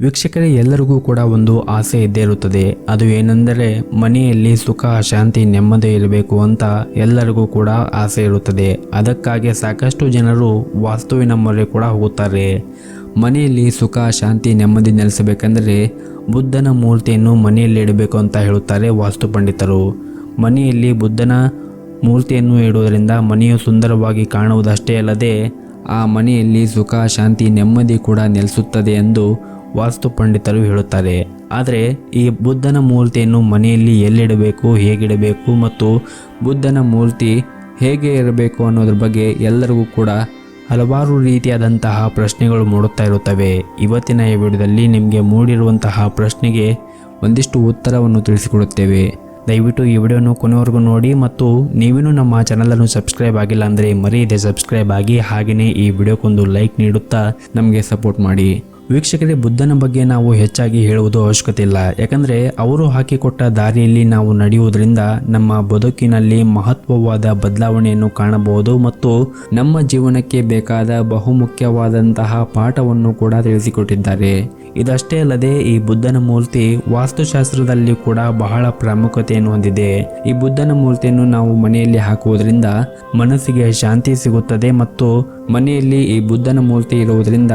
ವೀಕ್ಷಕರೇ, ಎಲ್ಲರಿಗೂ ಕೂಡ ಒಂದು ಆಸೆ ಇದ್ದೇ ಇರುತ್ತದೆ. ಅದು ಏನೆಂದರೆ, ಮನೆಯಲ್ಲಿ ಸುಖ, ಶಾಂತಿ, ನೆಮ್ಮದಿ ಇರಬೇಕು ಅಂತ ಎಲ್ಲರಿಗೂ ಕೂಡ ಆಸೆ ಇರುತ್ತದೆ. ಅದಕ್ಕಾಗಿ ಸಾಕಷ್ಟು ಜನರು ವಾಸ್ತುವಿನ ಮೊರೆ ಕೂಡ ಹೋಗುತ್ತಾರೆ. ಮನೆಯಲ್ಲಿ ಸುಖ, ಶಾಂತಿ, ನೆಮ್ಮದಿ ನೆಲೆಸಬೇಕೆಂದರೆ ಬುದ್ಧನ ಮೂರ್ತಿಯನ್ನು ಮನೆಯಲ್ಲಿ ಇಡಬೇಕು ಅಂತ ಹೇಳುತ್ತಾರೆ ವಾಸ್ತು ಪಂಡಿತರು. ಮನೆಯಲ್ಲಿ ಬುದ್ಧನ ಮೂರ್ತಿಯನ್ನು ಇಡುವುದರಿಂದ ಮನೆಯು ಸುಂದರವಾಗಿ ಕಾಣುವುದಷ್ಟೇ ಅಲ್ಲದೆ, ಆ ಮನೆಯಲ್ಲಿ ಸುಖ, ಶಾಂತಿ, ನೆಮ್ಮದಿ ಕೂಡ ನೆಲೆಸುತ್ತದೆ ಎಂದು ವಾಸ್ತು ಪಂಡಿತರು ಹೇಳುತ್ತಾರೆ. ಆದರೆ ಈ ಬುದ್ಧನ ಮೂರ್ತಿಯನ್ನು ಮನೆಯಲ್ಲಿ ಎಲ್ಲಿಡಬೇಕು, ಹೇಗಿಡಬೇಕು ಮತ್ತು ಬುದ್ಧನ ಮೂರ್ತಿ ಹೇಗೆ ಇರಬೇಕು ಅನ್ನೋದ್ರ ಬಗ್ಗೆ ಎಲ್ಲರಿಗೂ ಕೂಡ ಹಲವಾರು ರೀತಿಯಾದಂತಹ ಪ್ರಶ್ನೆಗಳು ಮೂಡುತ್ತಾ ಇರುತ್ತವೆ. ಇವತ್ತಿನ ಈ ವಿಡಿಯೋದಲ್ಲಿ ನಿಮಗೆ ಮೂಡಿರುವಂತಹ ಪ್ರಶ್ನೆಗೆ ಒಂದಿಷ್ಟು ಉತ್ತರವನ್ನು ತಿಳಿಸಿಕೊಡುತ್ತೇವೆ. ದಯವಿಟ್ಟು ಈ ವಿಡಿಯೋನು ಕೊನೆವರೆಗೂ ನೋಡಿ ಮತ್ತು ನೀವೇನು ನಮ್ಮ ಚಾನಲನ್ನು ಸಬ್ಸ್ಕ್ರೈಬ್ ಆಗಿಲ್ಲ ಅಂದರೆ ಮರೆಯದೆ ಸಬ್ಸ್ಕ್ರೈಬ್ ಆಗಿ ಹಾಗೆಯೇ ಈ ವಿಡಿಯೋಕ್ಕೊಂದು ಲೈಕ್ ನೀಡುತ್ತಾ ನಮಗೆ ಸಪೋರ್ಟ್ ಮಾಡಿ. ವೀಕ್ಷಕರೇ, ಬುದ್ಧನ ಬಗ್ಗೆ ನಾವು ಹೆಚ್ಚಾಗಿ ಹೇಳುವುದು ಅವಶ್ಯಕತೆ ಇಲ್ಲ. ಯಾಕಂದರೆ, ಅವರು ಹಾಕಿಕೊಟ್ಟ ದಾರಿಯಲ್ಲಿ ನಾವು ನಡೆಯುವುದರಿಂದ ನಮ್ಮ ಬದುಕಿನಲ್ಲಿ ಮಹತ್ವವಾದ ಬದಲಾವಣೆಯನ್ನು ಕಾಣಬಹುದು ಮತ್ತು ನಮ್ಮ ಜೀವನಕ್ಕೆ ಬೇಕಾದ ಬಹುಮುಖ್ಯವಾದಂತಹ ಪಾಠವನ್ನು ಕೂಡ ತಿಳಿಸಿಕೊಟ್ಟಿದ್ದಾರೆ. ಇದಷ್ಟೇ ಅಲ್ಲದೆ, ಈ ಬುದ್ಧನ ಮೂರ್ತಿ ವಾಸ್ತುಶಾಸ್ತ್ರದಲ್ಲಿ ಕೂಡ ಬಹಳ ಪ್ರಾಮುಖ್ಯತೆಯನ್ನು ಹೊಂದಿದೆ. ಈ ಬುದ್ಧನ ಮೂರ್ತಿಯನ್ನು ನಾವು ಮನೆಯಲ್ಲಿ ಹಾಕುವುದರಿಂದ ಮನಸ್ಸಿಗೆ ಶಾಂತಿ ಸಿಗುತ್ತದೆ ಮತ್ತು ಮನೆಯಲ್ಲಿ ಈ ಬುದ್ಧನ ಮೂರ್ತಿ ಇರುವುದರಿಂದ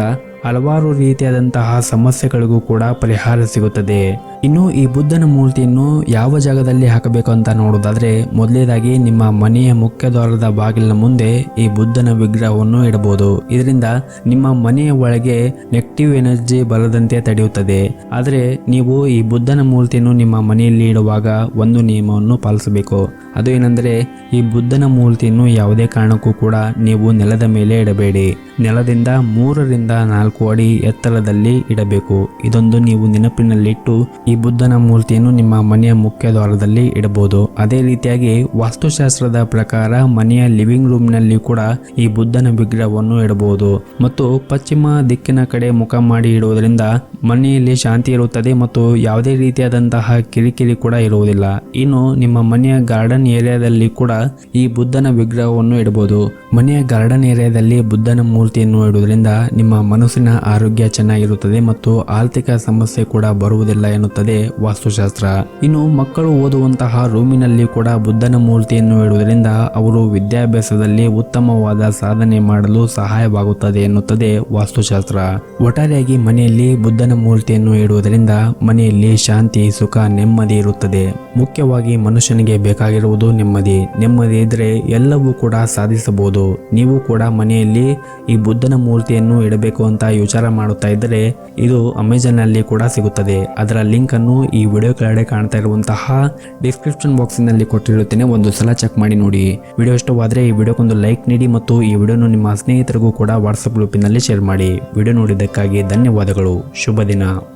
ಹಲವಾರು ರೀತಿಯಾದಂತಹ ಸಮಸ್ಯೆಗಳಿಗೂ ಕೂಡ ಪರಿಹಾರ ಸಿಗುತ್ತದೆ. ಇನ್ನು ಈ ಬುದ್ಧನ ಮೂರ್ತಿಯನ್ನು ಯಾವ ಜಾಗದಲ್ಲಿ ಹಾಕಬೇಕು ಅಂತ ನೋಡೋದಾದ್ರೆ ಮೊದಲೇದಾಗಿ ನಿಮ್ಮ ಮನೆಯ ಮುಖ್ಯ ದ್ವಾರದ ಬಾಗಿಲಿನ ಮುಂದೆ ಈ ಬುದ್ಧನ ವಿಗ್ರಹವನ್ನು ಇಡಬಹುದು. ಇದರಿಂದ ನಿಮ್ಮ ಮನೆಯ ಒಳಗೆ ನೆಗೆಟಿವ್ ಎನರ್ಜಿ ಬರದಂತೆ ತಡೆಯುತ್ತದೆ. ಆದರೆ ನೀವು ಈ ಬುದ್ಧನ ಮೂರ್ತಿಯನ್ನು ನಿಮ್ಮ ಮನೆಯಲ್ಲಿ ಇಡುವಾಗ ಒಂದು ನಿಯಮವನ್ನು ಪಾಲಿಸಬೇಕು. ಅದು ಏನಂದ್ರೆ, ಈ ಬುದ್ಧನ ಮೂರ್ತಿಯನ್ನು ಯಾವುದೇ ಕಾರಣಕ್ಕೂ ಕೂಡ ನೀವು ನೆಲದ ಮೇಲೆ ಇಡಬೇಡಿ. ನೆಲದಿಂದ ಮೂರರಿಂದ ನಾಲ್ಕು ಅಡಿ ಎತ್ತರದಲ್ಲಿ ಇಡಬೇಕು. ಇದೊಂದು ನೀವು ನೆನಪಿನಲ್ಲಿಟ್ಟು ಈ ಬುದ್ಧನ ಮೂರ್ತಿಯನ್ನು ನಿಮ್ಮ ಮನೆಯ ಮುಖ್ಯ ದ್ವಾರದಲ್ಲಿ ಇಡಬಹುದು. ಅದೇ ರೀತಿಯಾಗಿ ವಾಸ್ತುಶಾಸ್ತ್ರದ ಪ್ರಕಾರ ಮನೆಯ ಲಿವಿಂಗ್ ರೂಮ್ನಲ್ಲಿ ಕೂಡ ಈ ಬುದ್ಧನ ವಿಗ್ರಹವನ್ನು ಇಡಬಹುದು. ಮತ್ತು ಪಶ್ಚಿಮ ದಿಕ್ಕಿನ ಕಡೆ ಮುಖ ಮಾಡಿ ಇಡುವುದರಿಂದ ಮನೆಯಲ್ಲಿ ಶಾಂತಿ ಇರುತ್ತದೆ ಮತ್ತು ಯಾವುದೇ ರೀತಿಯಾದಂತಹ ಕಿರಿಕಿರಿ ಕೂಡ ಇರುವುದಿಲ್ಲ. ಇನ್ನು ನಿಮ್ಮ ಮನೆಯ ಗಾರ್ಡನ್ ಏರಿಯಾದಲ್ಲಿ ಕೂಡ ಈ ಬುದ್ಧನ ವಿಗ್ರಹವನ್ನು ಇಡಬಹುದು. ಮನೆಯ ಗಾರ್ಡನ್ ಏರಿಯಾದಲ್ಲಿ ಬುದ್ಧನ ಮೂರ್ತಿಯನ್ನು ಇಡುವುದರಿಂದ ನಿಮ್ಮ ಮನಸ್ಸಿನ ಆರೋಗ್ಯ ಚೆನ್ನಾಗಿರುತ್ತದೆ ಮತ್ತು ಆರ್ಥಿಕ ಸಮಸ್ಯೆ ಕೂಡ ಬರುವುದಿಲ್ಲ ಎನ್ನುತ್ತದೆ ವಾಸ್ತುಶಾಸ್ತ್ರ. ಇನ್ನು ಮಕ್ಕಳು ಓದುವಂತಹ ರೂಮಿನಲ್ಲಿ ಕೂಡ ಬುದ್ಧನ ಮೂರ್ತಿಯನ್ನು ಇಡುವುದರಿಂದ ಅವರು ವಿದ್ಯಾಭ್ಯಾಸದಲ್ಲಿ ಉತ್ತಮವಾದ ಸಾಧನೆ ಮಾಡಲು ಸಹಾಯವಾಗುತ್ತದೆ ಎನ್ನುತ್ತದೆ ವಾಸ್ತುಶಾಸ್ತ್ರ. ಒಟ್ಟಾರೆಯಾಗಿ ಮನೆಯಲ್ಲಿ ಬುದ್ಧನ ಮೂರ್ತಿಯನ್ನು ಇಡುವುದರಿಂದ ಮನೆಯಲ್ಲಿ ಶಾಂತಿ, ಸುಖ, ನೆಮ್ಮದಿ ಇರುತ್ತದೆ. ಮುಖ್ಯವಾಗಿ ಮನುಷ್ಯನಿಗೆ ಬೇಕಾಗಿರುವುದು ನೆಮ್ಮದಿ. ನೆಮ್ಮದಿ ಇದ್ರೆ ಎಲ್ಲವೂ ಕೂಡ ಸಾಧಿಸಬಹುದು. ನೀವು ಕೂಡ ಮನೆಯಲ್ಲಿ ಈ ಬುದ್ಧನ ಮೂರ್ತಿಯನ್ನು ಇಡಬೇಕು ಅಂತ ವಿಚಾರ ಮಾಡುತ್ತಾ ಇದ್ದರೆ ಇದು ಅಮೆಜಾನ್ನಲ್ಲಿ ಕೂಡ ಸಿಗುತ್ತದೆ. ಅದರ ಲಿಂಕ್ ಅನ್ನು ಈ ವಿಡಿಯೋ ಕೆಳಗಡೆ ಕಾಣ್ತಾ ಇರುವಂತಹ ಡಿಸ್ಕ್ರಿಪ್ಷನ್ ಬಾಕ್ಸಿನಲ್ಲಿ ಕೊಟ್ಟಿರುತ್ತೇನೆ. ಒಂದು ಸಲ ಚೆಕ್ ಮಾಡಿ ನೋಡಿ. ವಿಡಿಯೋ ಇಷ್ಟವಾದರೆ ಈ ವಿಡಿಯೋಕ್ಕೊಂದು ಲೈಕ್ ನೀಡಿ ಮತ್ತು ಈ ವಿಡಿಯೋನು ನಿಮ್ಮ ಸ್ನೇಹಿತರಿಗೂ ಕೂಡ ವಾಟ್ಸಪ್ ಗ್ರೂಪಿನಲ್ಲಿ ಶೇರ್ ಮಾಡಿ. ವಿಡಿಯೋ ನೋಡಿದ್ದಕ್ಕಾಗಿ ಧನ್ಯವಾದಗಳು. ಶುಭ ದಿನ.